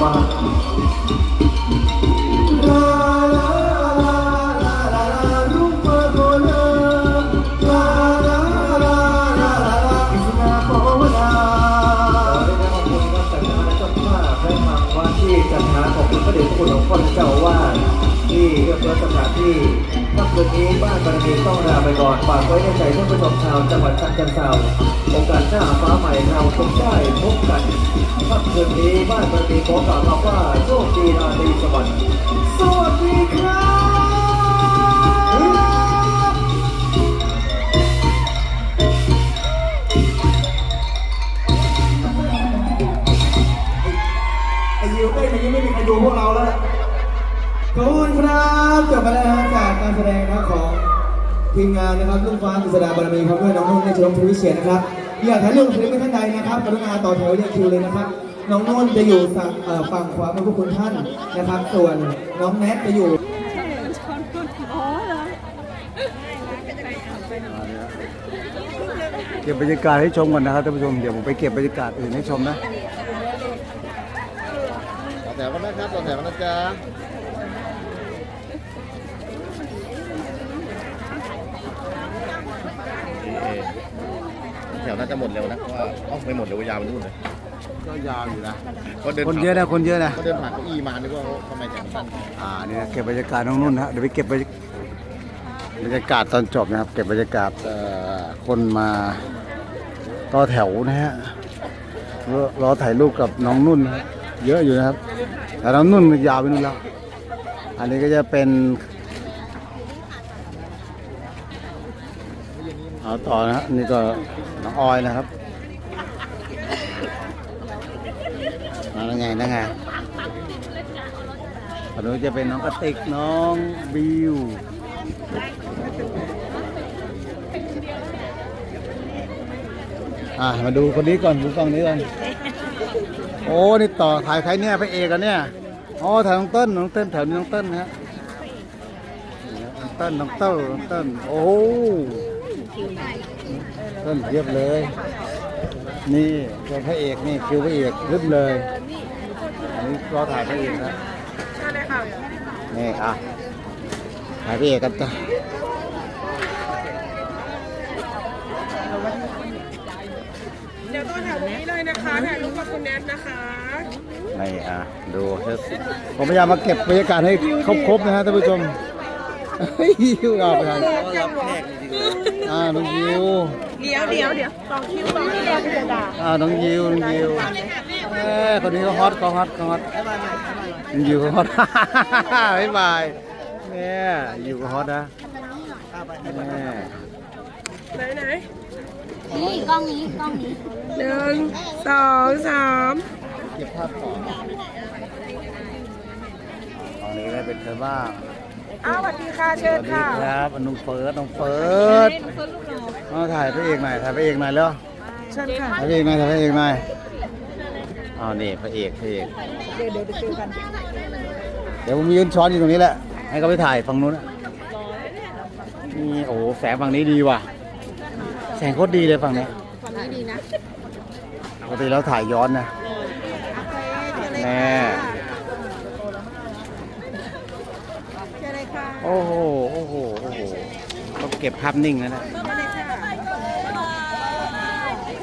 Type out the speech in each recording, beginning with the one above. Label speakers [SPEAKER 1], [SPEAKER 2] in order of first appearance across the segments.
[SPEAKER 1] มาที่จัดหาของพระเดชพระคุณหลวงพ่อเจ้าว่าที่เอื้อเฟื้อสถานที่ ค่ำคืนนี้บ้านบารมีต้องลาไปก่อนฝากไว้ในใจท่านผู้ชมชาวจังหวัดฉะเชิงเทราโอกาสหน้าฟ้าใหม่เราคงได้พบกันค่ำคืนนี้บ้านบารมีขอกล่าวคำว่าโชคดีราตรีสวัสดิ์สวัสดีครับ
[SPEAKER 2] ไอ้ยิวเต้นอย่างนี้ไม่มีใครดูพวกเราแล้วล่ะขอบคุณครับ จบไปแล้วนะจากการแสดงนะครับของทีมงานนะครับลูกฟ้ากิษดาบารมีครับด้วยน้องนุ่นในชมพูวิเชียรนะครับอยากถ่ายรูปศิลปินท่านใดนะครับกรุณาต่อแถวเรียงคิวเลยนะครับ น้องนุ่นจะอยู่ฝั่งเอ่อฝั่งขวามือพวกคุณท่านนะครับ ส่วนน้องแนทจะอยู่
[SPEAKER 3] เก็บบรรยากาศให้ชมก่อนนะครับท่านผู้ชม เดี๋ยวผมไปเก็บบรรยากาศอื่นให้ชมนะ
[SPEAKER 4] ต่อแถวกันนะครับต่อแถวกันนะจ๊ะ แถวน่าจะหมดเร็วนะเพราะว่าต้องไปหมดเร็วยาวไปนู่นเลย
[SPEAKER 3] ก็ยาวอยู่นะ
[SPEAKER 4] ก็เดิน
[SPEAKER 3] คนเยอะนะ คนเยอะนะ
[SPEAKER 4] ก็เดินผ่านเก้าอี้มานึกว่าทำไมแถวสั้น
[SPEAKER 3] อ่านี่นะเก็บบรรยากาศน้องนุ่นนะฮะเดี๋ยวไปเก็บบรรยบรรยากาศตอนจบนะครับ เก็บบรรยากาศเอ่อคนมาต่อแถวนะฮะรอรอถ่ายรูปกับน้องนุ่นนะฮะเยอะอยู่นะครับ แต่น้องนุ่นยาวไปนู่นแล้ว อันนี้ก็จะเป็น เอาต่อนะฮะนี่ก็น้องออยนะครับมาแล้วไงนั่งไงคนนู้จะเป็นน้องกระติกน้องบิวอะมาดูคนนี้ก่อนดูฝั่งนี้ก่อนโอ้นี่ต่อถ่ายใครเนี่ยพระเอกอะเนี่ยอ๋อถ่ายน้องเต้นน้องเต้นแถวนี้น้องเต้นนะฮะน้องเต้นน้องเต้นน้องเต้นโอ้ โหเต้นเยียบเลย นี่ตัวพระเอกนี่คิวพระเอกรึบเลยอันนี้รอถ่ายพระเอกนะนี่อะถ่ายพี่เอกกันจ้ะ
[SPEAKER 5] เดี๋ยวต้นแถวนี้เลยนะคะถ่ายรูปกับคุณแนทนะคะ
[SPEAKER 3] นี่อะดูผมพยายามมาเก็บบรรยากาศให้ครบๆนะฮะท่านผู้ชม เฮ้ยยิวเอาไปทางอ่าน้องยิว
[SPEAKER 5] เดี๋ยวเดี๋ยวเดี๋ยวสองคิวสองคิวแล้วคุณดา
[SPEAKER 3] อ่าน้องยิวน้องยิวเอ้ยคนนี้เขาฮอตเขาฮอตเขาฮอตน้องยิวเขาฮอตบ๊ายบายเนี่ยยิวเขาฮอตนะเนี่ย
[SPEAKER 5] ไหนไหน
[SPEAKER 6] นี่กล้องนี้กล้องนี้
[SPEAKER 5] หนึ่งสองสาม
[SPEAKER 3] เก็บภาพต่อตอนนี้ได้เป็นใครบ้าง
[SPEAKER 5] อ้าวสวัสดีค่ะ
[SPEAKER 3] ส
[SPEAKER 5] เชิ
[SPEAKER 3] วั
[SPEAKER 5] ญ
[SPEAKER 3] สดี
[SPEAKER 5] ค่ะ
[SPEAKER 3] ครับอนุเฟิร์สน้องเฟิร์สมาถ่ายพระเอกหน่อยถ่ายพระเอกหน่อยแล้ว
[SPEAKER 5] เชิญค่ะ
[SPEAKER 3] ถ่ายพระเอกหน่อยถ่ายพระเอกหน่อยอ้าวนี่พระเอกพระเอก
[SPEAKER 5] เดี๋ยวเดี๋ยวเจอกัน
[SPEAKER 3] เดี๋ยวผมยืนช้อนอยู่ตรงนี้แหละให้เขาไปถ่ายฝั่งนู้นน่ะนี่โอ้โหแสงฝั่งนี้ดีว่ะ แสงโคตรดีเลยฝั่งนี้
[SPEAKER 6] ฝั่งนี้ดีนะ
[SPEAKER 3] ปกติเราถ่ายย้อนนะแน่
[SPEAKER 5] เชิญเลยค่ะ
[SPEAKER 3] โอ้โหโอ้โหโอ้โหต้อง เก็บภาพนิ่งนะนะ
[SPEAKER 5] เชิญเลย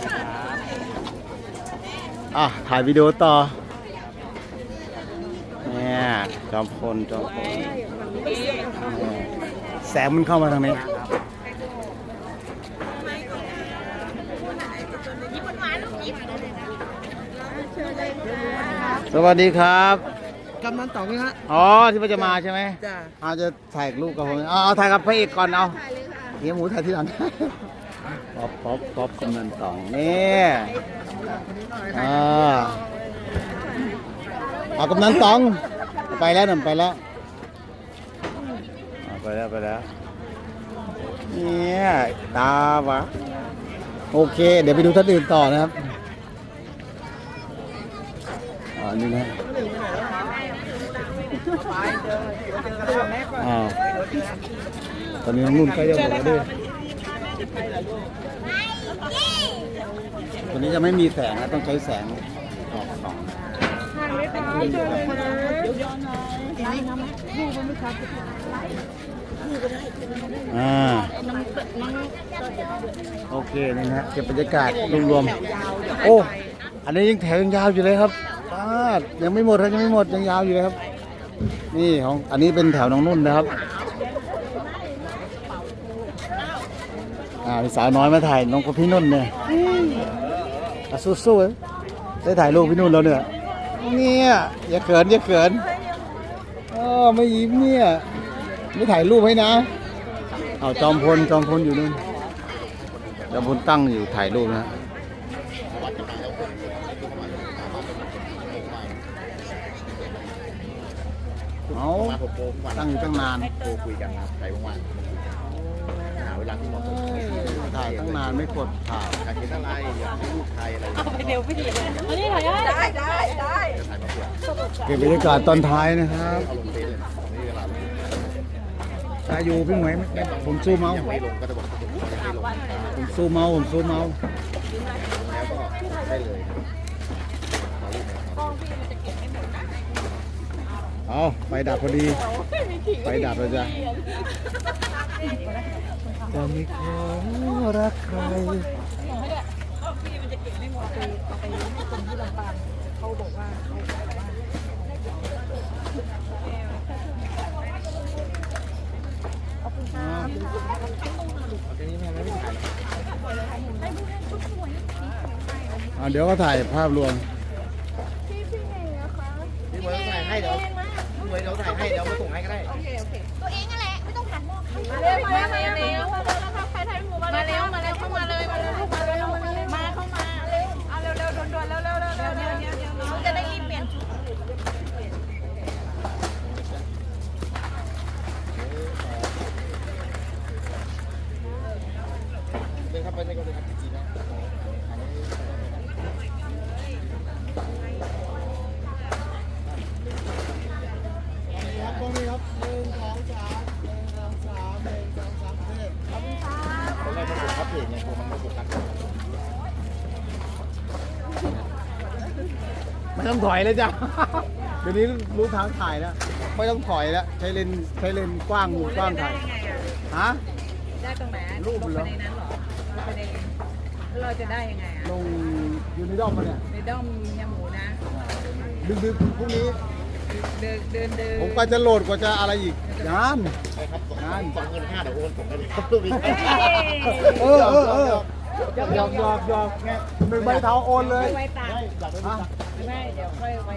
[SPEAKER 5] ค่ะ
[SPEAKER 3] อะถ่ายวิดีโอต่อเนี่ยจอมพลจอมพลเนี่ยแสงมันเข้ามาทางนี้สวัสดีครับ
[SPEAKER 5] กำนันต่อไหมฮะ
[SPEAKER 3] อ๋อที่ว่าจะมาใช่ไหม
[SPEAKER 5] จ้า
[SPEAKER 3] เอาจะถ่ายรูปกับผมเอาเอาถ่ายกับพระเอกก่อนเอา เฮียหมูถ่ายที่หลังป๊อปป๊อปป๊อปกำนันสองนี่อ่าเอากำนันสองไปแล้วนั่นไปแล้วอ่าไปแล้วไปแล้วเนี่ยตาวะโอเค เดี๋ยวไปดูท่านอื่นต่อนะครับอ่านี่นะอ่าต อนนี้น้องนุ่นใกล้จะหมดแล้วด้วยตัวนี้จะไม่มีแสงนะต้องใช้แสงออกสองโอเค
[SPEAKER 5] เชิญเลยนะ
[SPEAKER 3] อ่าโอเคนี่นะฮะเก็บบรรยากาศรวมๆโอ้ อันนี้ยังแถวยังยาวอยู่เลยครับป้ายังไม่หมดครับยังไม่หมดยังยาวอยู่เลยครับ นี่ของอันนี้เป็นแถวน้องนุ่นนะครับ อ่ามี สาวน้อยมาถ่ายน้องกับพี่นุ่นเนี่ยอะสู้ๆเว้ยได้ถ่ายรูปพี่นุ่นแล้วเนี่ยเนี่ยอย่าเขินอย่าเขินอ๋อไม่ยิ้มเนี่ยไม่ถ่ายรูปให้นะเอาจอมพลจอมพลอยู่นู่นจอมพลตั้งอยู่ถ่ายรูปนะเอา
[SPEAKER 4] มาผมโกงวัน
[SPEAKER 3] ตั้งอยู่ตั้งนาน
[SPEAKER 4] โทรคุยกันนะครับใครว่างๆหาเวลาที่เหมาะสม
[SPEAKER 3] ถ่ายตั้งนานไม่กดถ่าย
[SPEAKER 4] อยากเห็นอะไรอยากให้ลูกใครอะไรอย่างเงี้ย
[SPEAKER 5] ไปเร็วไปดีเลยอันนี้ถ่ายได้ได้ได้
[SPEAKER 4] จะถ่ายมาเผื่อ
[SPEAKER 3] เก็บบรรยากาศตอนท้ายนะครับ
[SPEAKER 4] เอาลงเฟซเลยไม่มีเวลาลง
[SPEAKER 3] ตาอยู่พี่หมวยไหมผมซูมเอา
[SPEAKER 4] ยังไม่ลงก็จะบอกจะไม่ลง
[SPEAKER 3] ผมซูมเอาผมซูมเอา
[SPEAKER 4] แล้วก็ได้เลยขอรูปหน่ยครับ
[SPEAKER 3] เอาไฟดับพอดีไฟดับแล้วจ้ะ จะไม่ขอรักใครอ่าเดี๋ยวก็ถ่ายภาพรวม
[SPEAKER 4] ไปในกระเป๋าจริงๆนะตอนแรกมันกดพับเพจไงกลัวมันไม่กดตัด
[SPEAKER 3] ไม่ต้องถอยเลยจ้ะ เดี๋ยวนี้รู้ทางถ่ายแล้ว ไม่ต้องถอยแล้ว ใช้เลนส์ใช้เลนส์กว้างมุมกว้างถ่าย ฮะ
[SPEAKER 5] ได้ตรงไหน
[SPEAKER 3] รูปเหรอ
[SPEAKER 5] ในนั้นเหรอ เราไปในเราจะได้ยังไงอะ
[SPEAKER 3] ลงอยู่ในดอมมาเนี่ย
[SPEAKER 5] ในด้อมยำหมูนะ
[SPEAKER 3] ดึกๆพรุ่งนี้
[SPEAKER 5] เดินเดินเดิน
[SPEAKER 3] ผมก็จะโหลดกว่าจะอะไรอีกงาน
[SPEAKER 4] ใช่ครับสองสองเงินห้าเดี๋ยวโอนผมให้เลยครับรูปนี้
[SPEAKER 3] เออเออเออหยอกหยอกหยอกไงหนึ่งใบเทาโอนเลย
[SPEAKER 5] ไว้ตาก
[SPEAKER 4] อยากได้
[SPEAKER 3] ฮะ
[SPEAKER 5] ไม่เดี๋ยวค่อยไว้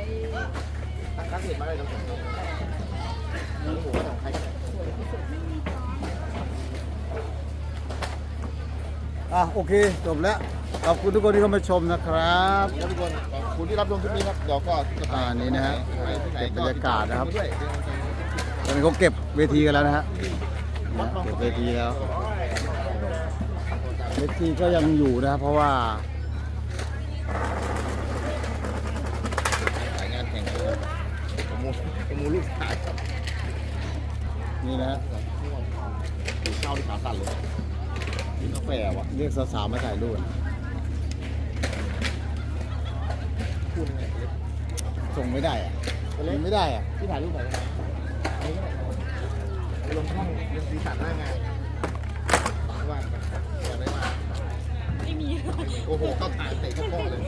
[SPEAKER 4] ตัดเพจมาเลยเดี๋ยวผมนี่ผมก็ต้องใครก็ได้
[SPEAKER 3] อะโอเค จบแล้ว ขอบคุณทุกคนที่เข้ามาชมนะครับ
[SPEAKER 4] แล้วทุกคนขอบคุณที่รับชมคลิปนี้ครับเดี๋ยวก็จะไป
[SPEAKER 3] อ่านี่นะฮะ
[SPEAKER 4] ไปที่ไหน
[SPEAKER 3] เก็บบรรยากาศนะครับ
[SPEAKER 4] ด้วย
[SPEAKER 3] ตอนนี้เขาเก็บเวทีกันแล้วนะฮะนะเก็บเวทีแล้วเวทีก็ยังอยู่นะเพราะว่า
[SPEAKER 4] สายงานแข่งกันครับประมูลประมูลลูกชายครับ
[SPEAKER 3] นี่นะฮะ
[SPEAKER 4] ถือข้าวที่ขาสั่นเลย กินกาแฟว่ะ
[SPEAKER 3] เรียกสาวๆมาถ่ายรูป
[SPEAKER 4] พูดยังไง
[SPEAKER 3] ส่งไม่ได้อะ
[SPEAKER 4] ตัวเล็ก
[SPEAKER 3] ไม่ได้อะ
[SPEAKER 4] ที่ถ่ายรูปไหนกันนะอันนี้ก็ได้ไปลงช่องเรียนสีสันหน้างานว่างกันอยากได้มาไม่มี โอ้โหเข้าถ่ายเตะเข้าข้อเลย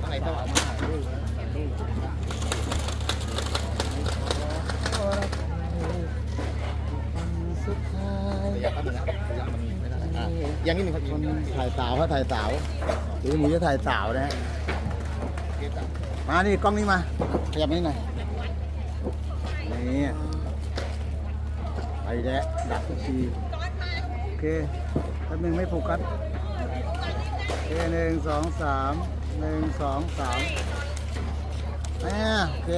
[SPEAKER 4] ตั้งไหนต้องเอามาถ่ายรูปนะถ่ายรูป
[SPEAKER 3] สุดท้าย
[SPEAKER 4] ระยะแป๊บนึงนะระยะมันไม่ได้อะยังนิดนึงครับ
[SPEAKER 3] คน
[SPEAKER 4] ยังนิดนึง
[SPEAKER 3] ถ่ายสาวเขาถ่ายสาวหรือหมูจะถ่ายสาวนะฮะมานี่กล้องนี้มาขยับมานี่หน่อยนี่ไปแล้วดักทุกทีโอเคแป๊บนึงไม่โฟกัสโอเคหนึ่งสองสามหนึ่งสองสามแหมโอเค